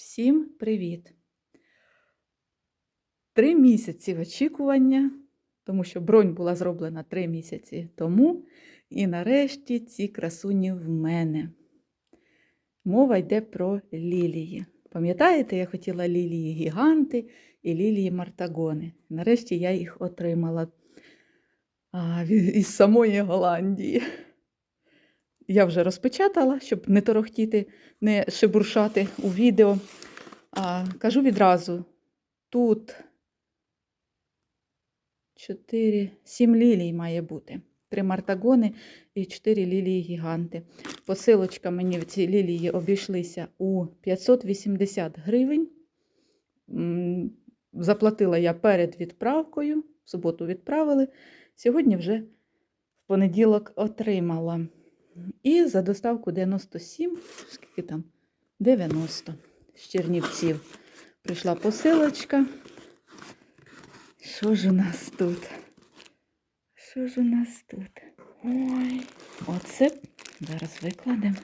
Всім привіт! Три місяці очікування, тому що бронь була зроблена три місяці тому. І нарешті ці красуні в мене. Мова йде про лілії. Пам'ятаєте, я хотіла лілії гіганти і лілії мартагони. Нарешті я їх отримала а, із самої Голландії. Я вже розпечатала, щоб не торохтіти, не шебуршати у відео. А, кажу відразу: тут 4, 7 лілій має бути. Три мартагони і 4 лілії гіганти. Посилочка мені в ці лілії обійшлися у 580 гривень. Заплатила я перед відправкою, в суботу відправили. Сьогодні вже в понеділок отримала. І за доставку 97, скільки там? 90 з Чернівців. Прийшла посилочка. Що ж у нас тут? Що ж у нас тут? Ой, оце зараз викладемо.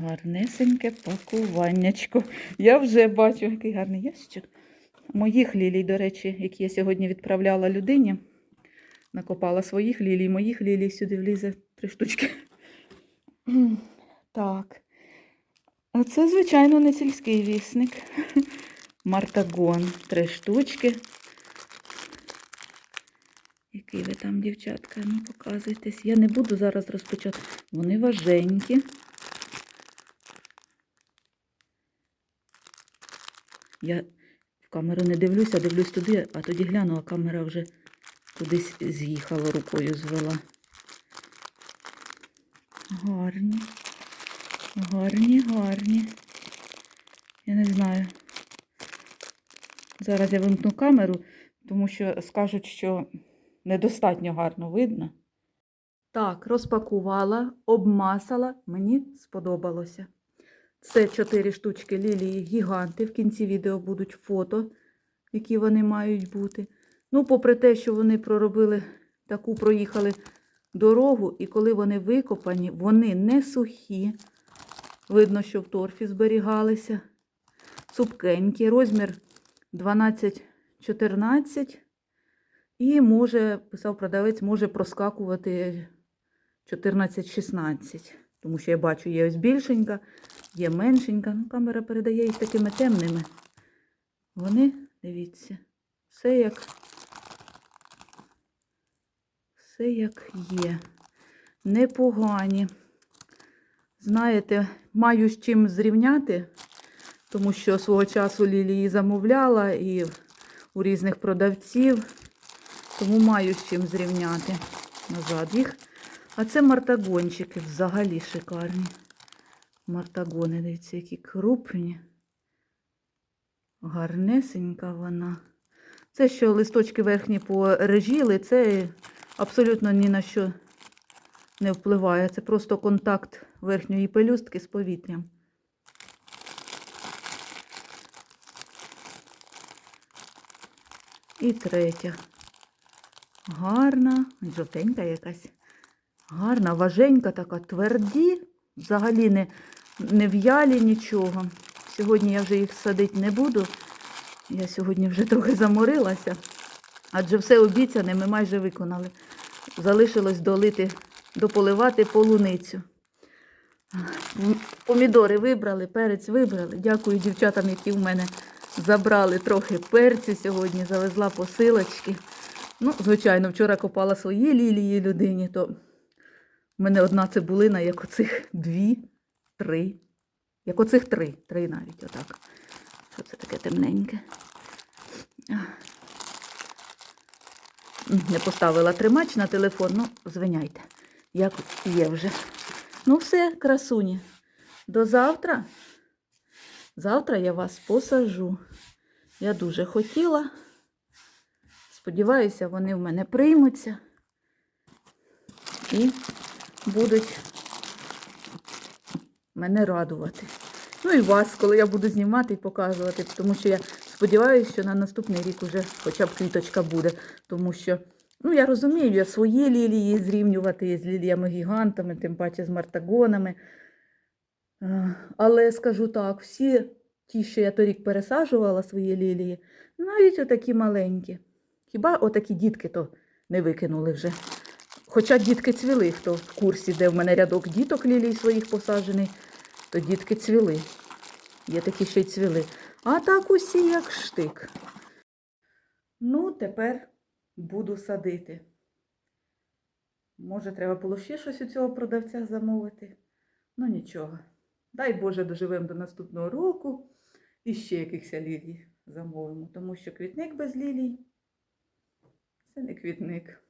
Гарнесеньке пакуваннячко. Я вже бачу, який гарний ящик. Моїх лілій, до речі, які я сьогодні відправляла людині. Накопала своїх лілій, моїх лілій сюди влізе три штучки. Так. Оце, звичайно, не сільський вісник. Мартагон. Три штучки. Який ви там, дівчатка, ну показуйтесь. Я не буду зараз розпочати. Вони важенькі. Я в камеру не дивлюся, дивлюсь туди, а тоді гляну, а камера вже кудись з'їхала, рукою звела. Гарні. Гарні, гарні. Я не знаю. Зараз я вимкну камеру, тому що скажуть, що недостатньо гарно видно. Так, розпакувала, обмасала, мені сподобалося. Це чотири штучки лілії гіганти. В кінці відео будуть фото, які вони мають бути. Ну, попри те, що вони проробили таку, проїхали дорогу, і коли вони викопані, вони не сухі. Видно, що в торфі зберігалися. Цупкенькі, розмір 12-14. І може, писав продавець, може проскакувати 14-16. Тому що я бачу, є ось більшенька, є меншенька. Ну, камера передає їх такими темними. Вони, дивіться, все як, все як є. Непогані. Знаєте, маю з чим зрівняти, тому що свого часу лілії замовляла і у різних продавців, тому маю з чим зрівняти назад їх. А це мартагончики взагалі шикарні. Мартагони, дивіться, які крупні. Гарнесенька вона. Це що листочки верхні порежіли, це абсолютно ні на що не впливає. Це просто контакт верхньої пелюстки з повітрям. І третя. Гарна, жовтенька якась. Гарна, важенька така, тверді, взагалі не, не в'ялі нічого. Сьогодні я вже їх садити не буду. Я сьогодні вже трохи заморилася, адже все обіцяне ми майже виконали. Залишилось долити, дополивати полуницю. Помідори вибрали, перець вибрали. Дякую дівчатам, які в мене забрали трохи перцю сьогодні, завезла посилочки. Ну, звичайно, вчора копала свої лілії людині, то в мене одна цибулина, як оцих дві, три. Як оцих три. Три навіть отак. Що це таке темненьке? Не поставила тримач на телефон, ну, звиняйте, як є вже. Ну, все, красуні. До завтра. Завтра я вас посажу. Я дуже хотіла. Сподіваюся, вони в мене приймуться і будуть мене радувати. Ну і вас, коли я буду знімати і показувати, тому що я сподіваюся, що на наступний рік уже хоча б квіточка буде. Тому що, ну я розумію, я свої лілії зрівнювати з ліліями гігантами, тим паче з мартагонами. Е, Але скажу так, всі ті, що я торік пересаджувала свої лілії, навіть отакі маленькі. Хіба отакі дітки то не викинули вже. Хоча дітки цвіли, хто в курсі, де в мене рядок діток лілій своїх посаджений, то дітки цвіли. Є такі, що й цвіли. А так усі як штик. Ну, тепер буду садити. Може, треба було ще щось у цього продавця замовити. Ну нічого. Дай Боже, доживемо до наступного року і ще якихось лілій замовимо, тому що квітник без лілій це не квітник.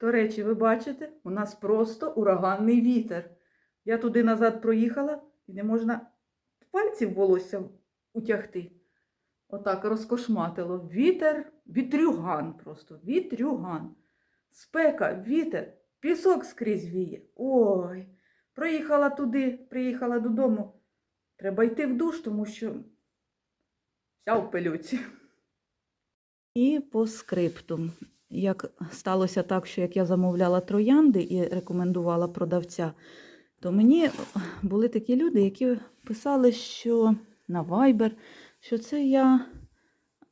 До речі, ви бачите, у нас просто ураганний вітер. Я туди назад проїхала і не можна пальців волосся утягти. Отак розкошматило. Вітер, вітрюган просто, вітрюган. Спека, вітер, пісок скрізь віє. Ой, проїхала туди, приїхала додому. Треба йти в душ, тому що вся в пилюці. І по скриптум. Як сталося так, що як я замовляла троянди і рекомендувала продавця, то мені були такі люди, які писали, що на Viber, що це я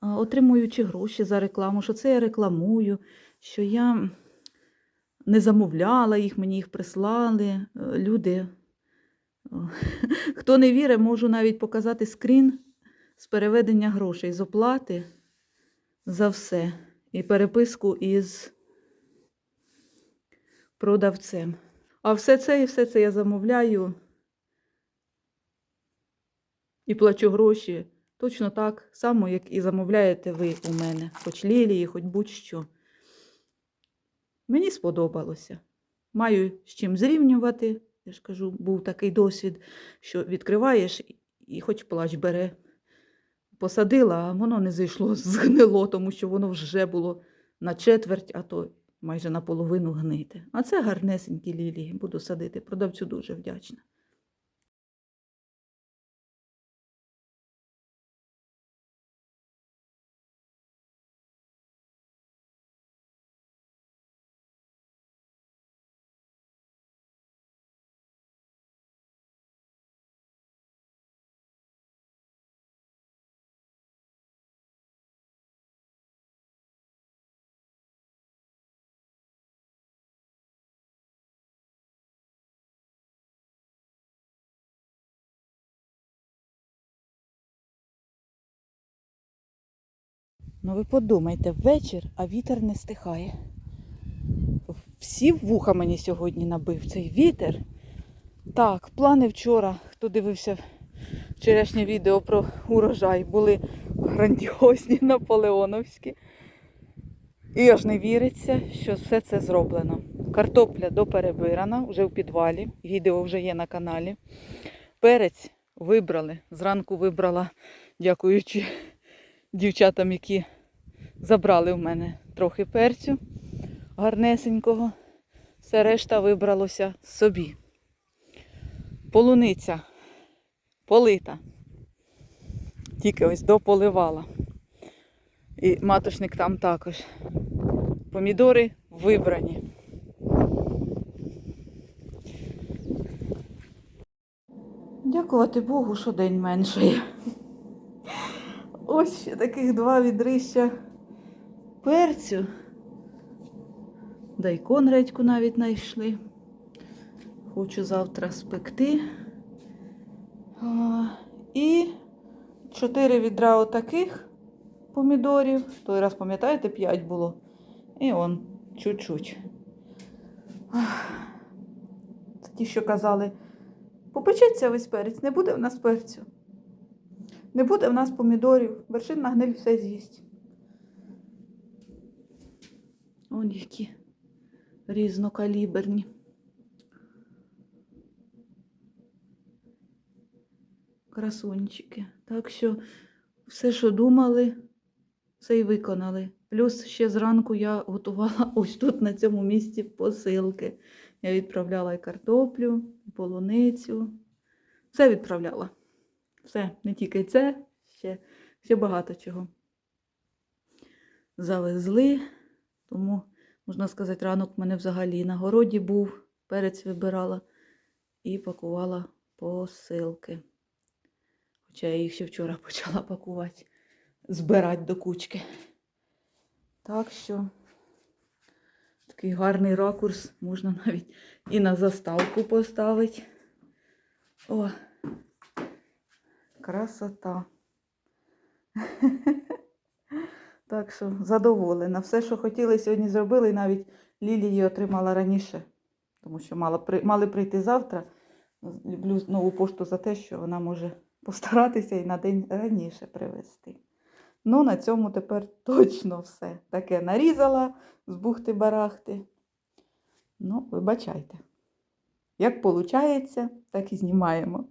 отримуючи гроші за рекламу, що це я рекламую, що я не замовляла їх, мені їх прислали. Е, Люди, хто не вірить, можу навіть показати скрін з переведення грошей, з оплати за все. І переписку із продавцем. А все це і все це я замовляю і плачу гроші точно так само, як і замовляєте ви у мене, хоч лілії, хоч будь-що. Мені сподобалося. Маю з чим зрівнювати. Я ж кажу, був такий досвід, що відкриваєш і хоч плач бере. Посадила, а воно не зайшло, згнило, тому що воно вже було на четверть, а то майже наполовину гнити. А це гарнесенькі лілії, буду садити. Продавцю дуже вдячна. Ну ви подумайте, вечір, а вітер не стихає. Всі вуха мені сьогодні набив цей вітер. Так, плани вчора, хто дивився вчорашнє відео про урожай, були грандіозні наполеоновські. І аж не віриться, що все це зроблено. Картопля доперебирана, вже в підвалі. Відео вже є на каналі. Перець вибрали. Зранку вибрала, дякуючи дівчатам, які забрали в мене трохи перцю гарнесенького. Все решта вибралося собі. Полуниця полита. Тільки ось дополивала. І маточник там також. Помідори вибрані. Дякувати Богу, що день менший. Ось ще таких два відрища перцю. Дайкон редьку навіть знайшли. Хочу завтра спекти. А, і чотири відра отаких помідорів. Той раз, пам'ятаєте, п'ять було. І он чуть-чуть. Ті, що казали, попечеться весь перець, не буде в нас перцю. Не буде в нас помідорів, вершинна гниль все з'їсть. Он які різнокаліберні. Красунчики. Так що все, що думали, все й виконали. Плюс ще зранку я готувала ось тут, на цьому місці, посилки. Я відправляла і картоплю, і полуницю. Все відправляла. Все, не тільки це, ще, ще багато чого. Завезли, тому, можна сказати, ранок в мене взагалі на городі був, перець вибирала. і пакувала посилки. Хоча я їх ще вчора почала пакувати, збирати до кучки. Так що такий гарний ракурс можна навіть і на заставку поставити. О, красота. Так що задоволена. Все, що хотіли, сьогодні зробили, і навіть Лілі її отримала раніше, тому що мала, мали прийти завтра. Люблю нову пошту за те, що вона може постаратися і на день раніше привезти. Ну, на цьому тепер точно все. Таке нарізала з бухти-барахти. Ну, вибачайте. Як виходить, так і знімаємо.